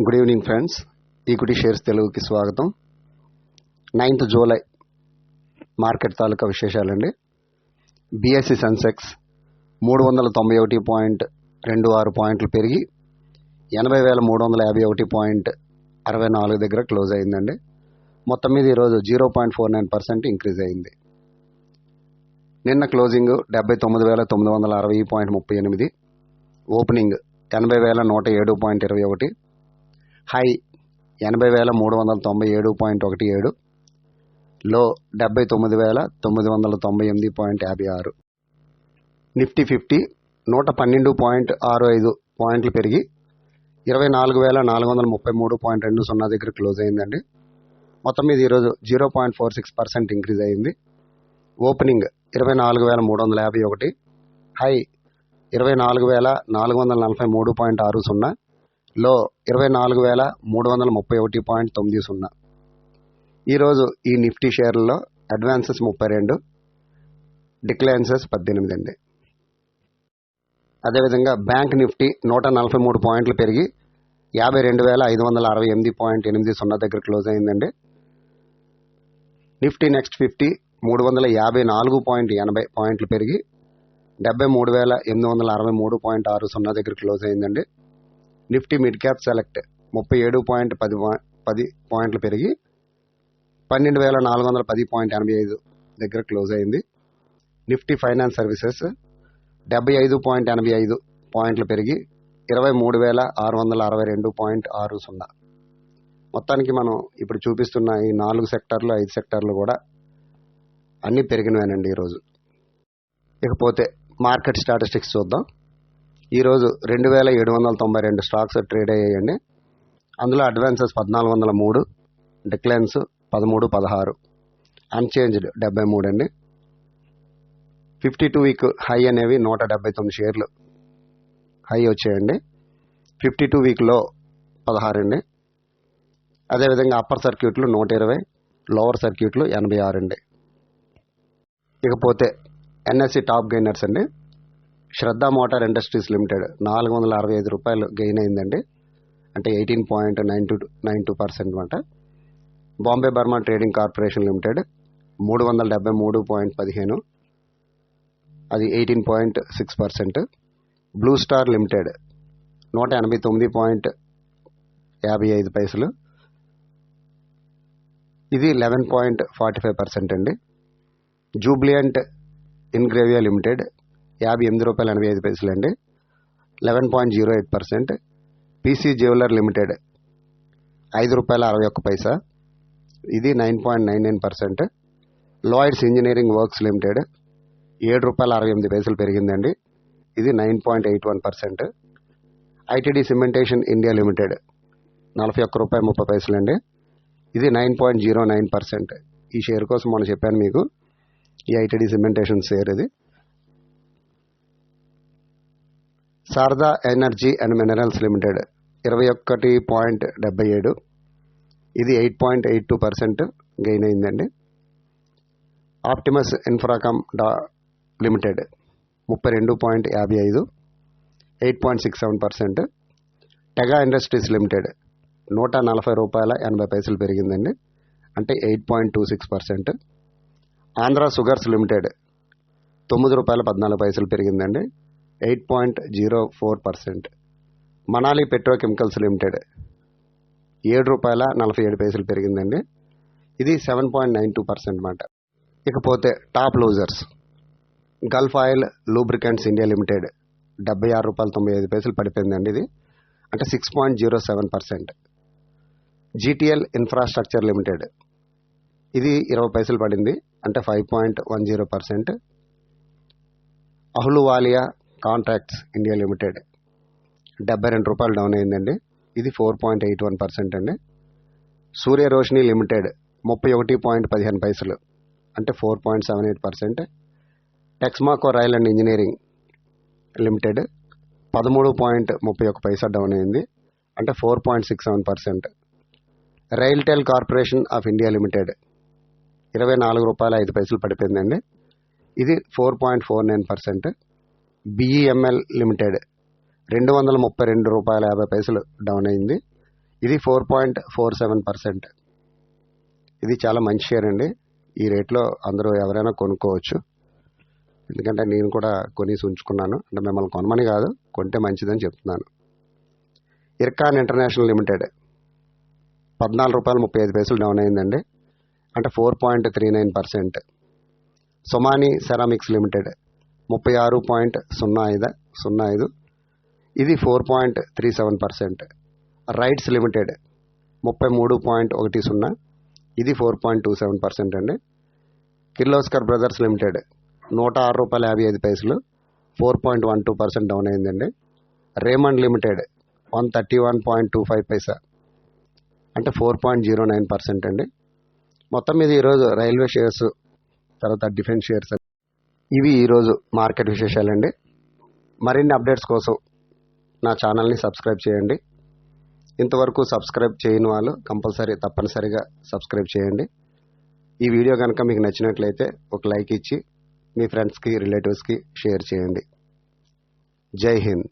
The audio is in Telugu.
Good evening friends equity shares తెలుగుకి స్వాగతం. నైన్త్ జూలై మార్కెట్ తాలూకా విశేషాలండి. బీఎస్సీ సెన్సెక్స్ మూడు వందల తొంభై ఒకటి పాయింట్ రెండు ఆరు పాయింట్లు పెరిగి ఎనభై వేల మూడు వందల యాభై ఒకటి పాయింట్ అరవై నాలుగు దగ్గర క్లోజ్ అయిందండి. మొత్తం మీద ఈరోజు zero point four nine percent increase అయింది. నిన్న క్లోజింగ్ డెబ్బై తొమ్మిది వేల తొమ్మిది వందల అరవై పాయింట్ ముప్పై ఎనిమిది. ఓపెనింగ్ ఎనభై వేల నూట ఏడు పాయింట్ ఇరవై ఒకటి. హై ఎనభై వేల మూడు వందల తొంభై ఏడు పాయింట్ ఒకటి ఏడు. లో డెబ్బై తొమ్మిది వేల తొమ్మిది వందల తొంభై ఎనిమిది పాయింట్ యాభై ఆరు. నిఫ్టీ ఫిఫ్టీ నూట పన్నెండు పాయింట్ ఆరు ఐదు పాయింట్లు పెరిగి ఇరవై నాలుగు వేల నాలుగు వందల ముప్పై మూడు పాయింట్ రెండు సున్నా దగ్గర క్లోజ్ అయిందండి. మొత్తం మీద ఈరోజు zero point four six percent increase అయింది. ఓపెనింగ్ ఇరవై నాలుగు వేల మూడు వందల యాభై ఒకటి. హై ఇరవై నాలుగు వేల నాలుగు వందల నలభై మూడు పాయింట్ ఆరు సున్నా. లో ఇరవై నాలుగు వేల మూడు వందల ముప్పై ఒకటి పాయింట్ తొమ్మిది సున్నా. ఈరోజు ఈ నిఫ్టీ షేర్లలో అడ్వాన్సెస్ ముప్పై రెండు డిక్లైన్సెస్ పద్దెనిమిది. అండి అదేవిధంగా బ్యాంక్ నిఫ్టీ నూట నలభై మూడు పాయింట్లు పెరిగి యాభై రెండు వేల ఐదు వందల అరవై ఎనిమిది పాయింట్ ఎనిమిది సున్నా దగ్గర క్లోజ్ అయిందండి. నిఫ్టీ నెక్స్ట్ ఫిఫ్టీ మూడు వందల యాభై నాలుగు పాయింట్ ఎనభై పాయింట్లు పెరిగి డెబ్బై మూడు వేల ఎనిమిది వందల అరవై మూడు పాయింట్ ఆరు సున్నా దగ్గర క్లోజ్ అయిందండి. నిఫ్టీ మిడ్ క్యాప్ సెలెక్ట్ ముప్పై ఏడు పాయింట్ పది పది పాయింట్లు పెరిగి పన్నెండు వేల నాలుగు వందల పది పాయింట్ ఎనభై ఐదు దగ్గర క్లోజ్ అయింది. నిఫ్టీ ఫైనాన్స్ సర్వీసెస్ డెబ్బై ఐదు పాయింట్ ఎనభై ఐదు పాయింట్లు పెరిగి ఇరవై మూడు వేల ఆరు వందల అరవై రెండు పాయింట్ ఆరు సున్నా. మొత్తానికి మనం ఇప్పుడు చూపిస్తున్న ఈ నాలుగు సెక్టార్లు ఐదు సెక్టార్లు కూడా అన్నీ పెరిగినవేనండి ఈరోజు. ఇకపోతే మార్కెట్ స్టాటిస్టిక్స్ చూద్దాం. ఈరోజు రెండు వేల ఏడు వందల తొంభై రెండు స్టాక్స్ ట్రేడ్ అయ్యాయండి. అందులో అడ్వాన్సెస్ పద్నాలుగు వందల మూడు డిక్లైన్స్ పదమూడు పదహారు అన్చేంజ్డ్ డెబ్బై మూడు అండి. ఫిఫ్టీ టూ వీక్ హై అనేవి నూట డెబ్బై తొమ్మిది షేర్లు హై వచ్చాయండి. ఫిఫ్టీ టూ వీక్లో పదహారు అండి. అదేవిధంగా అప్పర్ సర్క్యూట్లు నూట ఇరవై లోవర్ సర్క్యూట్లు ఎనభై ఆరు అండి. ఇకపోతే ఎన్ఎస్సి టాప్ గైనర్స్ అండి. శ్రద్ధ మోటార్ ఇండస్ట్రీస్ లిమిటెడ్ నాలుగు వందల అరవై ఐదు రూపాయలు గెయిన్ అయిందండి. అంటే eighteen point nine two nine two percent అనమాట Bombay Burma trading corporation limited మూడు వందల డెబ్బై మూడు పాయింట్ పదిహేను. అది eighteen point six percent. Blue Star limited నూట ఎనభై తొమ్మిది పాయింట్ యాభై ఐదు పైసలు. ఇది eleven point forty five percent అండి. జూబ్లియంట్ ఇన్గ్రేవియా లిమిటెడ్ యాభై ఎనిమిది రూపాయల ఎనభై ఐదు పైసలు అండి. Eleven point zero eight percent. PC jeweller limited ఐదు రూపాయల అరవై ఒక్క పైసా. ఇది nine point nine nine percent. Lloyds engineering works limited ఏడు రూపాయల అరవై ఎనిమిది పైసలు పెరిగిందండి. ఇది nine point eight one percent. ITD cementation India limited నలభై ఒక్క రూపాయి ముప్పై పైసలు అండి. ఇది nine point zero nine percent. ఈ షేర్ కోసం మొన్న చెప్పాను మీకు. ఈ ఐటీడీ సిమెంటేషన్ షేర్ ఇది. Sharda energy and minerals limited ఇరవై ఒక్కటి పాయింట్ డెబ్బై ఏడు. ఇది eight point eight two percent gain అయిందండి. ఆప్టిమస్ ఇన్ఫ్రాకామ్ డా లిమిటెడ్ ముప్పై రెండు పాయింట్ యాభై ఐదు eight point six seven percent. Tega industries limited నూట నలభై రూపాయల ఎనభై పైసలు పెరిగిందండి. అంటే eight point two six percent. Andhra sugars limited తొమ్మిది రూపాయల పద్నాలుగు పైసలు పెరిగిందండి. Eight point zero four percent Manali petrochemicals limited. ఏడు రూపాయల నలభై ఏడు పైసలు పెరిగిందండి. ఇది seven point nine two percent అన్నమాట. ఇకపోతే top losers. Gulf oil lubricants India limited. డెబ్బై ఆరు రూపాయల తొంభై ఐదు పైసలు పడిపోయిందండి ఇది. అంటే six point zero seven percent GTL infrastructure limited. ఇది ఇరవై పైసలు పడింది. అంటే five point one zero percent Ahluwalia contracts India limited. డెబ్బై రెండు రూపాయలు డౌన్ అయిందండి. ఇది four point eight one percent అండి. సూర్య రోషిని లిమిటెడ్ ముప్పై ఒకటి పాయింట్ పదిహేను పైసలు. అంటే four point seven eight percent. Texmaco rail and engineering limited పదమూడు పాయింట్ ముప్పై ఒక పైసా డౌన్ అయింది. అంటే four point six seven percent. RailTel corporation of India limited ఇరవై నాలుగు రూపాయల ఐదు పైసలు పడిపోయిందండి. ఇది four point four nine percent. BEML limited రెండు వందల ముప్పై రెండు రూపాయల యాభై పైసలు డౌన్ అయింది. ఇది four point four seven percent ఇది చాలా మంచి షేర్ అండి. ఈ రేట్లో అందరూ ఎవరైనా కొనుక్కోవచ్చు. ఎందుకంటే నేను కూడా కొనేసి ఉంచుకున్నాను. అంటే మిమ్మల్ని కొనమని కాదు కొంటే మంచిదని చెప్తున్నాను. ఇర్కాన్ ఇంటర్నేషనల్ లిమిటెడ్ పద్నాలుగు రూపాయలు ముప్పై ఐదు పైసలు డౌన్ అయిందండి. అంటే four point three nine percent Somani ceramics limited ముప్పై ఆరు పాయింట్ సున్నా ఐదు సున్నా ఐదు. ఇది four point three seven percent. RITES limited ముప్పై మూడు పాయింట్ ఒకటి సున్నా. ఇది four point two seven percent అండి. కిర్లోస్కర్ బ్రదర్స్ లిమిటెడ్ నూట ఆరు రూపాయల యాభై ఐదు పైసలు four point one two percent down అయిందండి. Raymond limited one thirty one point two five పైసా. అంటే four point zero nine percent అండి. మొత్తం మీద ఈరోజు రైల్వే షేర్స్ తర్వాత డిఫెన్స్ షేర్స్ ఇవి ఈరోజు మార్కెట్ విశేషాలండి. మరిన్ని అప్డేట్స్ కోసం నా ఛానల్ని సబ్స్క్రైబ్ చేయండి. ఇంతవరకు సబ్స్క్రైబ్ చేయని వాళ్ళు కంపల్సరీ తప్పనిసరిగా సబ్స్క్రైబ్ చేయండి. ఈ వీడియో కనుక మీకు నచ్చినట్లయితే ఒక లైక్ ఇచ్చి మీ ఫ్రెండ్స్కి రిలేటివ్స్కి షేర్ చేయండి. జై హింద్.